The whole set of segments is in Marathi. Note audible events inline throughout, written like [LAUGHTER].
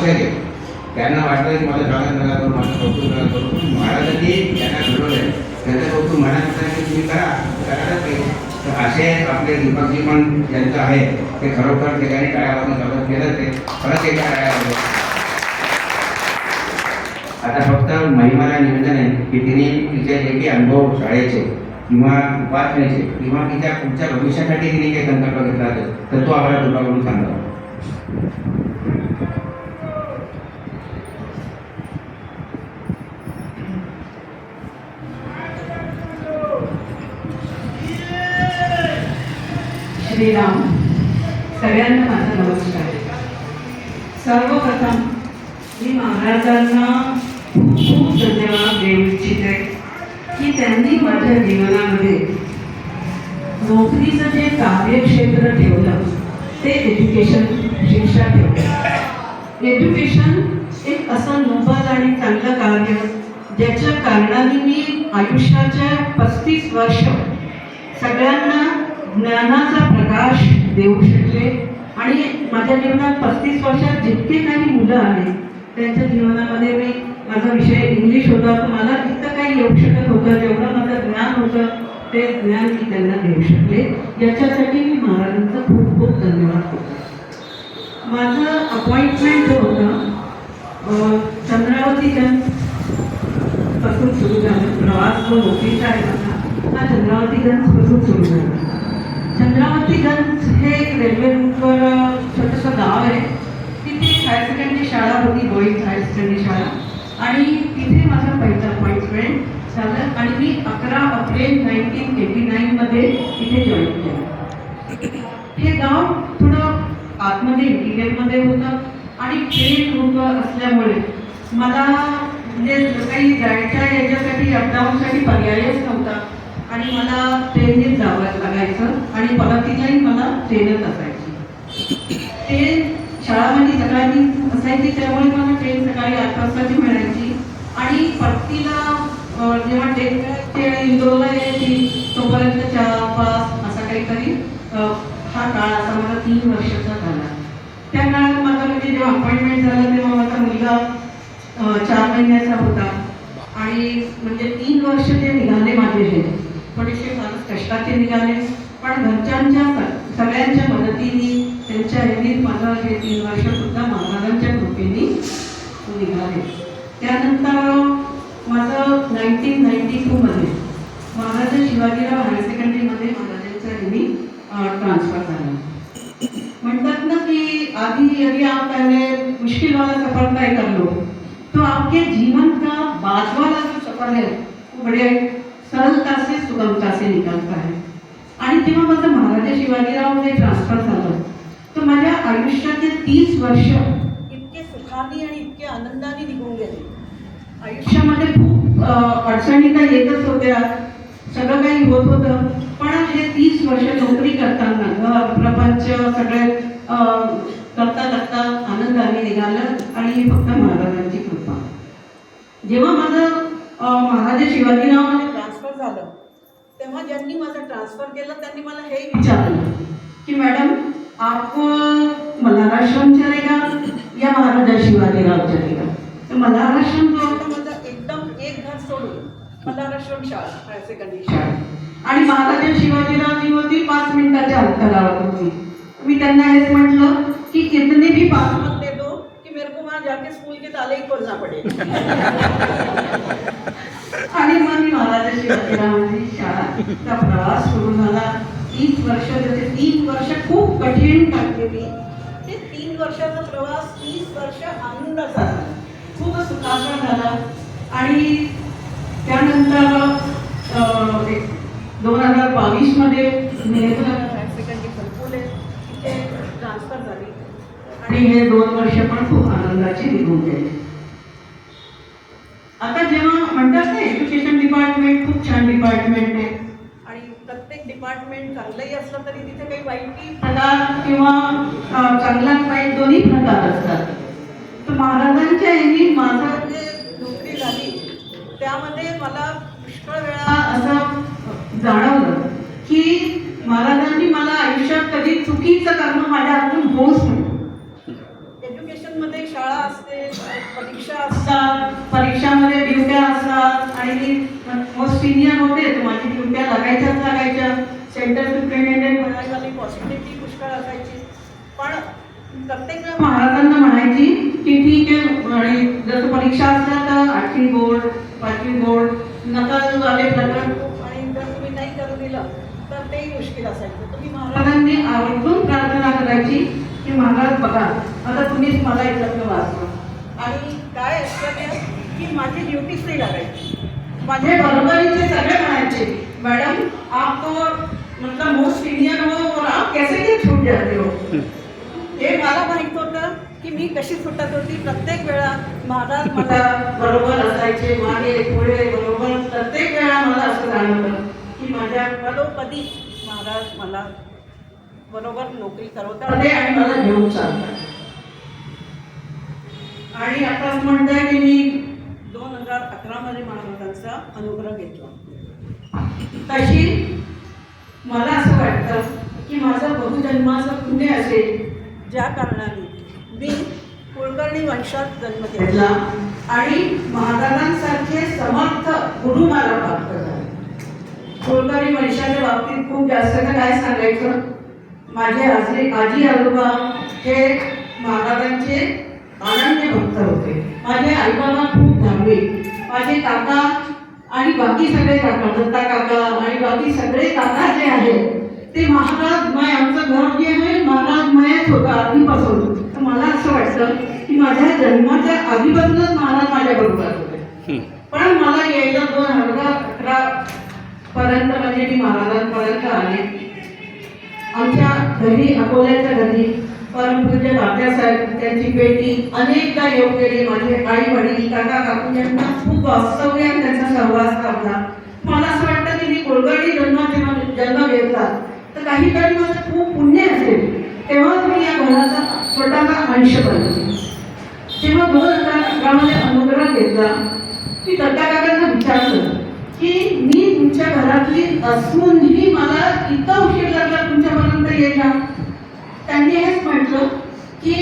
लक्षात येतं त्यांना वाटलं की माझं स्वागत नका करू माझं कौतुक नका करू महाराजांनी त्यांना घडवलं त्यांचं कौतुक म्हणायचं की तुम्ही करा करायलाच पाहिजे तर असे आपले दीपकजी पण ज्यांचं आहे ते खरोखर ठिकाणी टाळ्यावरून स्वागत केलं ते. परत एका टाळ्यावर आता फक्त महिमाला निवेदन आहे की तिने तिचे जे काही अनुभव शाळेचे किंवा उपासनेचे किंवा तिच्या पुढच्या भविष्यासाठी तिने काही संकल्प घेतला असेल तर तो आम्हाला कृपाकडून सांगा. श्रीराम. सगळ्यांना माझा नमस्कार. सर्वप्रथम मी महाराजांना खूप खूप धन्यवाद देऊ इच्छिते की त्यांनी माझ्या जीवनामध्ये नोकरीचं जे कार्यक्षेत्र ठेवलं ते एज्युकेशन शिक्षा ठेवलं. एज्युकेशन एक असं नोबल आणि चांगलं कार्य ज्याच्या कारणाने मी आयुष्याच्या पस्तीस वर्ष सगळ्यांना ज्ञानाचा प्रकाश देऊ शकले. आणि माझ्या जीवनात पस्तीस वर्षात जितके काही मुलं आहेत त्यांच्या जीवनामध्ये मी माझा विषय इंग्लिश होता. तर मला इतकं काही येऊ शकत होतं जेवढं माझं ज्ञान होतं ते ज्ञान मी त्यांना देऊ शकले. याच्यासाठी मी महाराजांचा खूप खूप धन्यवाद करतो. माझं अपॉइंटमेंट जो होतं चंद्रावती चंद्रावतीगंजपासून सुरू झालं. प्रवास जो होतीचा आहे माझा हा चंद्रावती पासून सुरू झाला. चंद्रावतीगंज हे एक रेल्वे रूटवर छोटंसं गाव आहे. तिथे हायर सेकंडरी शाळा होती बॉईज हायर सेकंडरी शाळा. आणि तिथे माझा पहिलं अपॉइंटमेंट झालं आणि मी अकरा एप्रिल नाईन्टीन एटी नाईनमध्ये इथे जॉईन केलं. हे गाव थोडं आतमध्ये इंटिरियरमध्ये होतं आणि ट्रेन रूट असल्यामुळे मला म्हणजे काही जायच्या याच्यासाठी अपडाऊनसाठी पर्यायच नव्हता. आणि मला ट्रेननेच जावं लागायचं आणि परत तिथेही मला ट्रेनच असायची. ट्रेन शाळा माझी सकाळी असायची त्यामुळे मला ट्रेन सकाळी आठ वाजताची मिळायची. आणि परतीला जेव्हा ट्रेन इंदोरला यायची. तोपर्यंत चार पाच असा काहीतरी हा काळ असा मला तीन वर्षाचा झाला. त्या काळात माझा म्हणजे जेव्हा अपॉइंटमेंट झालं तेव्हा माझा मुलगा चार महिन्याचा होता. आणि म्हणजे तीन वर्ष ते निघाले माझे हे थोडेसे माणूस कष्टाचे निघाले पण घरच्यांच्या सगळ्यांच्या मदतीने त्यांच्या ह्यानी पंधरा हे तीन वर्ष सुद्धा महाराजांच्या कृपेने निघाले. त्यानंतर माझं नाईन्टीन नाईन्टी टूमध्ये महाराज शिवाजीराव हायर सेकंडरीमध्ये महाराजांच्या ह्यानी ट्रान्सफर झाला. म्हणतात ना की आधी यदि आप पहले मुश्किल वाला सफर तय कर लो तो आपके जीवन का बाजवाला जो सफर है. वो बड़े सरलता से सुगमता से निकलता है। आणि तेव्हा माझं महाराजा शिवाजीराव हे ट्रान्सफर झालं. तर माझ्या आयुष्याचे तीस वर्ष इतके सुखाने आणि इतके आनंदाने निघून गेले. आयुष्यामध्ये खूप अडचणी तर येतच होत्या. सगळं काही होत होतं. पण हे तीस वर्ष नोकरी करताना घर प्रपंच सगळे करता करता आनंदाने निघालं आणि हे फक्त महाराजांची कृपा. जेव्हा माझं महाराजा शिवाजीराव झालं. तेव्हा ज्यांनी माझं ट्रान्सफर केलं त्यांनी मला हे विचारलं की मॅडम आप मल्हार आश्रम चलेगा या महाराजा शिवाजीराव चलेगा तर मल्हार आश्रम जो होता माझा एकदम एक घर सोडून मल्हार शाळा हायर सेकंडरी शाळा. आणि महाराजा शिवाजीराव जी होती पाच मिनिटाच्या अंतरावर होती. मी त्यांना हेच म्हटलं की कितने भी पासपोर्ट दे दो की मेरे को वहाँ जाके स्कूल के ताले ही खोलना पड़ेगा. [LAUGHS] आणि मग मी शिवाजीरावांची शाळाचा प्रवास सुरू झाला. तीस वर्ष त्याचे तीन वर्ष खूप कठीण काढलेली ते तीन वर्षाचा प्रवास तीस वर्ष आनंदाचा झाला. खूप सुखाचा झाला. आणि त्यानंतर दोन हजार बावीसमध्ये तिथे ट्रान्सफर झाली. आणि हे दोन वर्ष पण खूप आनंदाची निघून गेले आता जेव्हा म्हणतात ना एज्युकेशन डिपार्टमेंट खूप छान डिपार्टमेंट आहे. आणि प्रत्येक डिपार्टमेंट चांगलंही असलं तरी तिथे काही वाईटही प्रकार किंवा चांगला वाईट दोन्ही प्रकार असतात. तर महाराजांच्या यांनी माझं जे नोकरी झाली त्यामध्ये मला पुष्कळ वेळा असं जाणवलं की महाराजांनी मला आयुष्यात कधी चुकीचं सिनियर होते तर माझी ड्युट्या लागायच्याच लागायच्या. सेंटर सुप्रिटेंडेंट म्हणायची पॉसिबिलिटी पुष्कळ असायची. पण प्रत्येक वेळा महाराजांना म्हणायची की ठीक आहे आणि जसं परीक्षा असल्या तर आठवी बोर्ड पाचवी बोर्ड नकल आले प्रकरण आणि जर तुम्ही नाही करू दिलं तर ते मुश्किल असायचं. तुम्ही महाराजांनी आवर्जून प्रार्थना करायची की महाराज बघा आता तुम्हीच मला एकत्र वाचलं आणि काय असतं की माझी ड्युटीच नाही लागायची. माझे बरोबरीचे सगळे म्हणायचे मॅडम आप तो मतलब मोस्ट सिनियर हो और आप कैसे काय छूट जाते हो? हे मला माहीत होतं की मी कशी सुटत होती प्रत्येक वेळा महाराज मला बरोबर असायचे मागे पुढे बरोबर प्रत्येक वेळा मला असं जाणवलं की माझ्या पदोपदी महाराज मला बरोबर नोकरी करवतात आणि मला घेऊन चालतात. आणि आताच म्हणताय की मी दोन हजार अकरामध्ये महाराजांचा अनुग्रह घेतला तशी मला असं वाटतं की माझं बहुजन्माचं पुण्य असेल ज्या कारणाने मी कुलकर्णी वंशात जन्म घेतला आणि महाराजांसारखे समर्थ गुरु मला प्राप्त झाले. कुलकर्णी वंशाच्या बाबतीत खूप जास्त तर काय सांगायचं? माझे आजी आजी आजोबा हे महाराजांचे आनंदी भक्त होते. माझे आईबाबा खूप धार्मिक. माझे काका आणि बाकी सगळे काका दत्ता काका आणि बाकी सगळे काका जे आहेत ते महाराजमय आमचं घर जे आहे महाराजमयच होतं आधीपासून. तर मला असं वाटतं की माझ्या जन्माच्या आधीपासूनच महाराज माझ्या बरोबर होते. पण मला यायला दोन हजार अकरा पर्यंत म्हणजे मी महाराजांपर्यंत आले. आमच्या घरी अकोल्याच्या घरी परमपूज्य तात्यासाहेब त्यांची पेटी अनेकदा योग गेली. माझे आई वडील काका काकू यांना खूप वास्तव्य त्यांचा सहवास लाभला मला असं वाटतं की मी कोलगडी जन्म जेव्हा जन्म घेतला तर काहीतरी माझं खूप पुण्य असेल. तेव्हा मी या घराचा छोटासा अंश बनले जेव्हा दोन हजार अकरामध्ये अनुग्रह घेतला मी दत्ता काकांना विचारलं की मी तुमच्या घरातली असूनही मला इतका उशीर लागला तुमच्यापर्यंत यायला त्यांनी हेच म्हटलं की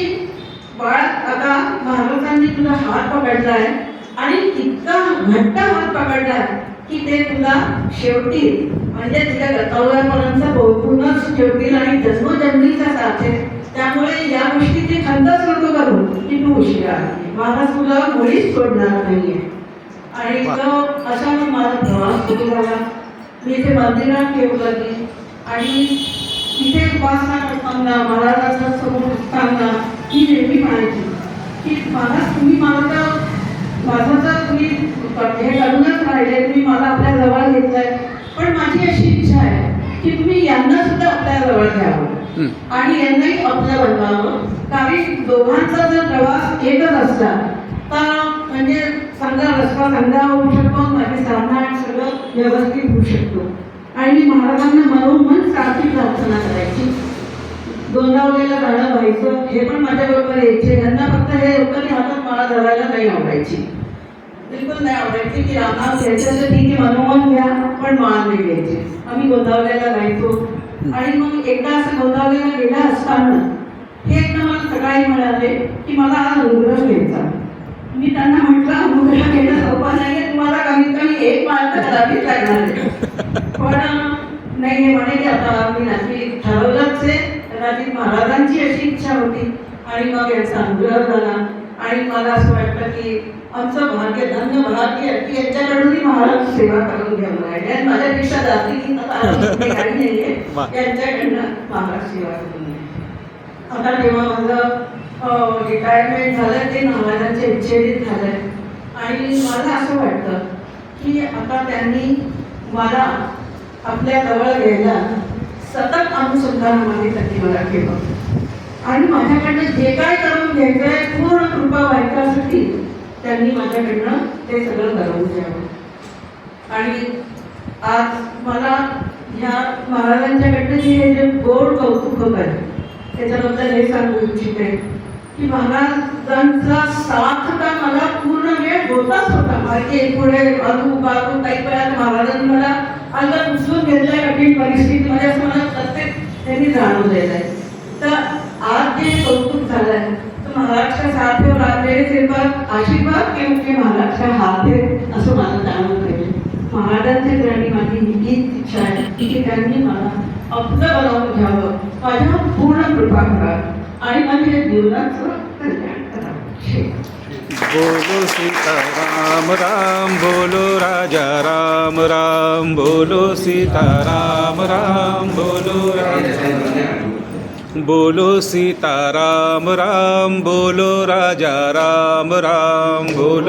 बाळ आता महाराजांनी तुझा हात पकडलाय आणि इतका घट्ट हात पकडलाय की ते तुला शेवटी म्हणजे तुझ्या गतावल्यापर्यंत पोहोचूनच ठेवतील आणि जन्मजन्मीचा साथ आहे. त्यामुळे या गोष्टीची खंतच नको करू की तू उशिरा. महाराज तुला मुळीच सोडणार नाहीये. आणि तो असा मग माझा प्रवास सुरू झाला. मी इथे मंदिरात येऊ लागली आणि इथे उपासना करताना महाराजांच्या समोर असताना ही नेहमी म्हणायची की महाराज तुम्ही मला तर माझं तर तुम्ही हे करूनच राहिले तुम्ही मला आपल्या जवळ घेतलंय. पण माझी अशी इच्छा आहे की तुम्ही यांना सुद्धा आपल्या जवळ घ्यावं. आणि यांनाही आपलं बनवावं. कारण दोघांचा जर प्रवास एकच असला तर म्हणजे समजा रस्ता चांगला होऊ शकतो माझी साधना आणि सगळं व्यवस्थित होऊ शकतो. आणि महाराजांना मनोमन सारखी प्रार्थना करायची. गोंदावलेलं गाणं व्हायचं हे पण माझ्याबरोबर यायचे. यांना फक्त हे होतं की हातात मला धरायला नाही आवडायची. बिलकुल नाही आवडायची की रामनाथ घ्यायचं ठीक आहे मनोमन घ्या पण माळ नाही घ्यायचे. आम्ही गोंदावलेला गायचो आणि मग एकदा असं गोंदावलेला गेला असताना हे एकदा मला सकाळी म्हणाले की मला हा अनुग्रह घ्यायचा. मी त्यांना म्हटलं अनुग्रह घेणं सोपं नाही तुम्हाला कमीत कमी एक माळ तर करावीच लागणार [LAUGHS] पण नाही हे म्हणे की आता मी नक्की ठरवलंच आहे. कदाचित महाराजांची अशी इच्छा होती. आणि मग याचा अनुग्रह झाला. आणि मला असं वाटतं की आमचं भाग्य धन्य भाग्य की यांच्याकडूनही महाराज सेवा करून घेऊन आणि माझ्यापेक्षा नाहीये. वा. यांच्याकडनं महाराज सेवा करून. आता जेव्हा माझं रिटायरमेंट झालं ते महाराजांच्या इच्छेने झालंय आणि मला असं वाटतं की आता त्यांनी मला आपल्या जवळ घ्यायला सतत अनुसंधानामध्ये त्यांनी मला केलं. आणि माझ्याकडनं जे काय करून घ्यायचंय पूर्ण कृपा व्हायच्यासाठी त्यांनी माझ्याकडनं ते सगळं करून घ्यावं. आणि आज मला ह्या महाराजांच्याकडनं जे जे गोड कौतुक आहे त्याच्याबद्दल हे सांगू इच्छिते की महाराजांचा साथ का मला पूर्ण वेळ होताच होता. मागे पुढे अजून बाजू काही वेळा महाराजांनी मला अलग उचलून घेतलंय कठीण परिस्थितीमध्ये असं मला प्रत्येक त्यांनी जाणवलेलं आहे. तर आज जे कौतुक झालंय तर महाराष्ट्र साथीवर राहते मेरे आशीर्वाद के की महाराष्ट्र हात आहे असं मला जाणवत आहे महाराजांचे तर माझी हीच इच्छा आहे की त्यांनी मला आपलं बनवून घ्यावं. माझ्या पूर्ण कृपा करा आणि माझ्या जीवनाचं कल्याण करा. बोलो सीता राम राम बोलो राजा राम राम बोलो सीता राम राम बोलो राजा। बोलो सीता राम राम बोलो राजा राम राम बोलो